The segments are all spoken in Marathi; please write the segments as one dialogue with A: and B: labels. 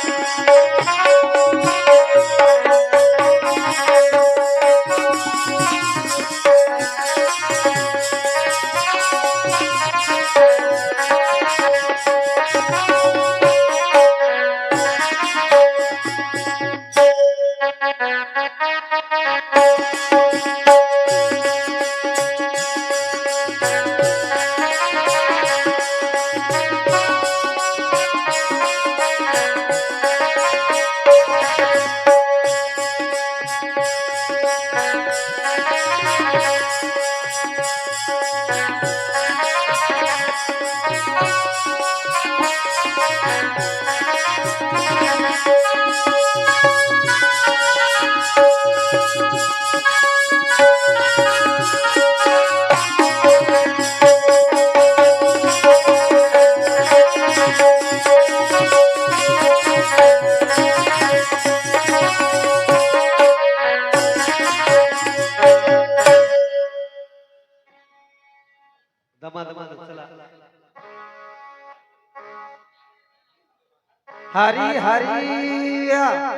A: Thank you. Thank you. Hari Hari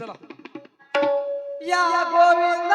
A: चला. या गोविंद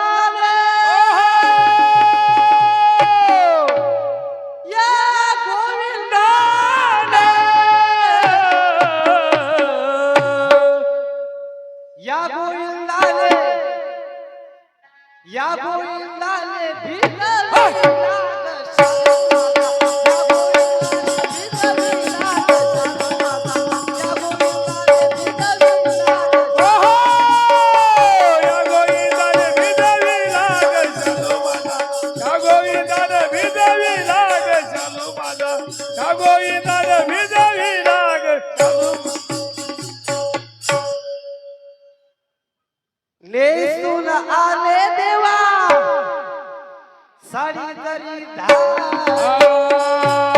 A: સારી કરી દા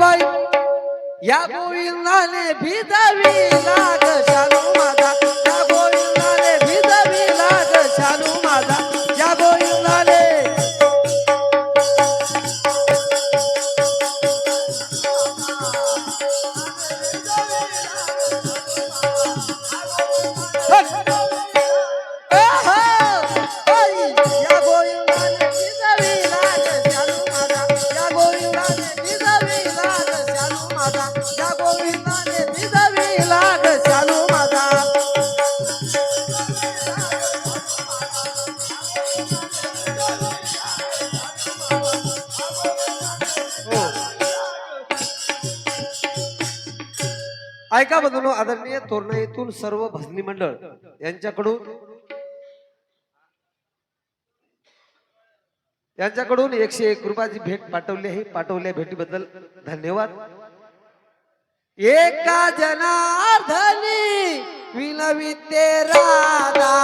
A: बाई या गोविंदाने भिजावी लाग शान ऐका बदलो आदरणीय तोरणाईतून सर्व भजनी मंडळ यांच्याकडून यांच्याकडून एकशे एक रुपयाची भेट पाठवली आहे. पाठवल्या भेटीबद्दल धन्यवाद. एका जनार्धनी विनविते राधा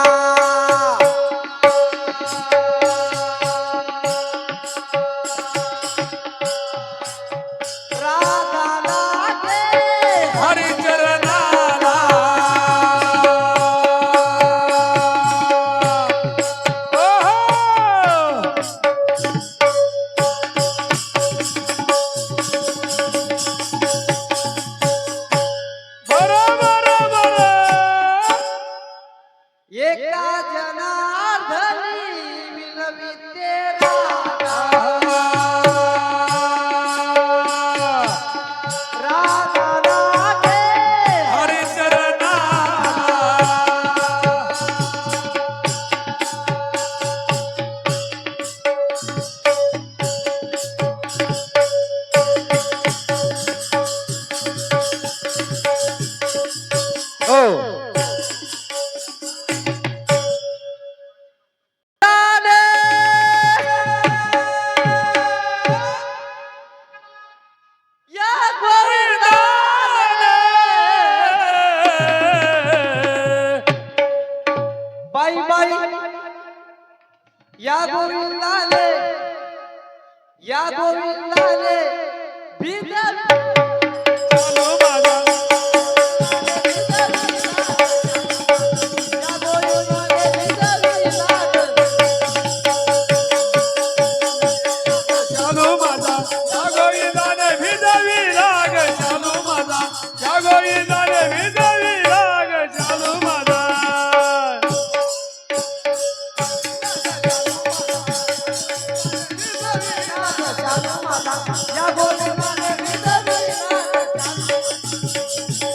A: बाई बाई या गोविंदाने या गोविंदाने